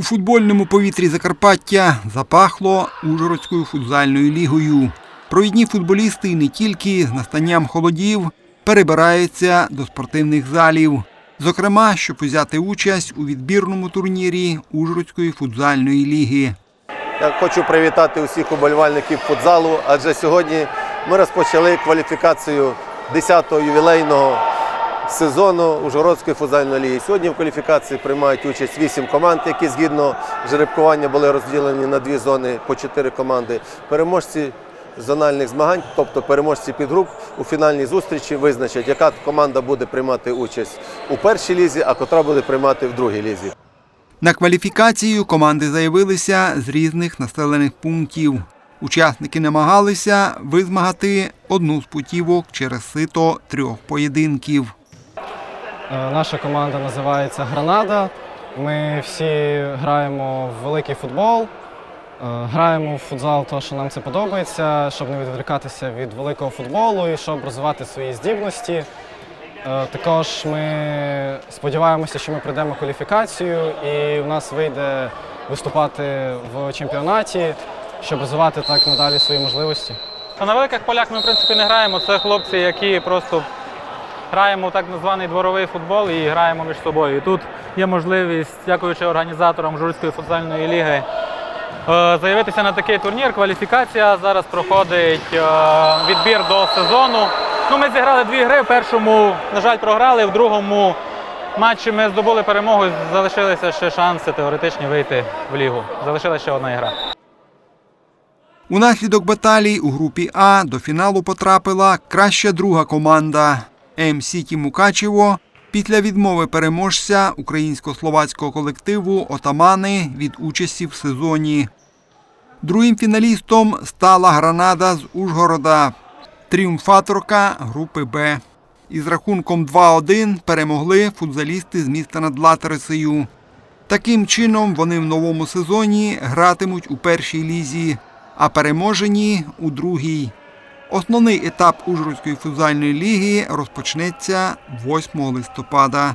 У футбольному повітрі Закарпаття запахло Ужгородською футзальною лігою. Провідні футболісти не тільки з настанням холодів перебираються до спортивних залів. Зокрема, щоб взяти участь у відбірному турнірі Ужгородської футзальної ліги. Я хочу привітати усіх уболівальників футзалу, адже сьогодні ми розпочали кваліфікацію 10-го ювілейного сезону Ужгородської футзальної ліги. Сьогодні в кваліфікації приймають участь 8 команд, які згідно жеребкування були розділені на дві зони по 4 команди. Переможці зональних змагань, тобто переможці підгруп у фінальній зустрічі визначать, яка команда буде приймати участь у першій лізі, а котра буде приймати в другій лізі. На кваліфікацію команди заявилися з різних населених пунктів. Учасники намагалися визмагати одну з путівок через сито трьох поєдинків. Е, Наша команда називається Гранада. Ми всі граємо в великий футбол, е, граємо в футзал, тому що нам це подобається, щоб не відволікатися від великого футболу і щоб розвивати свої здібності. Е, Також ми сподіваємося, що ми пройдемо кваліфікацію і у нас вийде виступати в чемпіонаті, щоб розвивати так надалі свої можливості. На великих полях ми в принципі не граємо. Це хлопці, які просто граємо так званий дворовий футбол і граємо між собою. І тут є можливість, дякуючи організаторам Журської футзальної ліги, е, заявитися на такий турнір. Кваліфікація зараз проходить е, відбір до сезону. Ну, ми зіграли дві гри. В першому, на жаль, програли, в другому матчі ми здобули перемогу. Залишилися ще шанси теоретичні вийти в лігу. Залишилася ще одна гра. Унаслідок баталій у групі А до фіналу потрапила краща друга команда М Сіті Мукачево після відмови переможця українсько-словацького колективу Отамани від участі в сезоні. Другим фіналістом стала Гранада з Ужгорода, тріумфаторка групи Б. Із рахунком 2-1 перемогли футзалісти з міста над Латерицею. Таким чином вони в новому сезоні гратимуть у першій лізі, а переможені у другій. Основний етап Ужгородської футзальної ліги розпочнеться 8 листопада.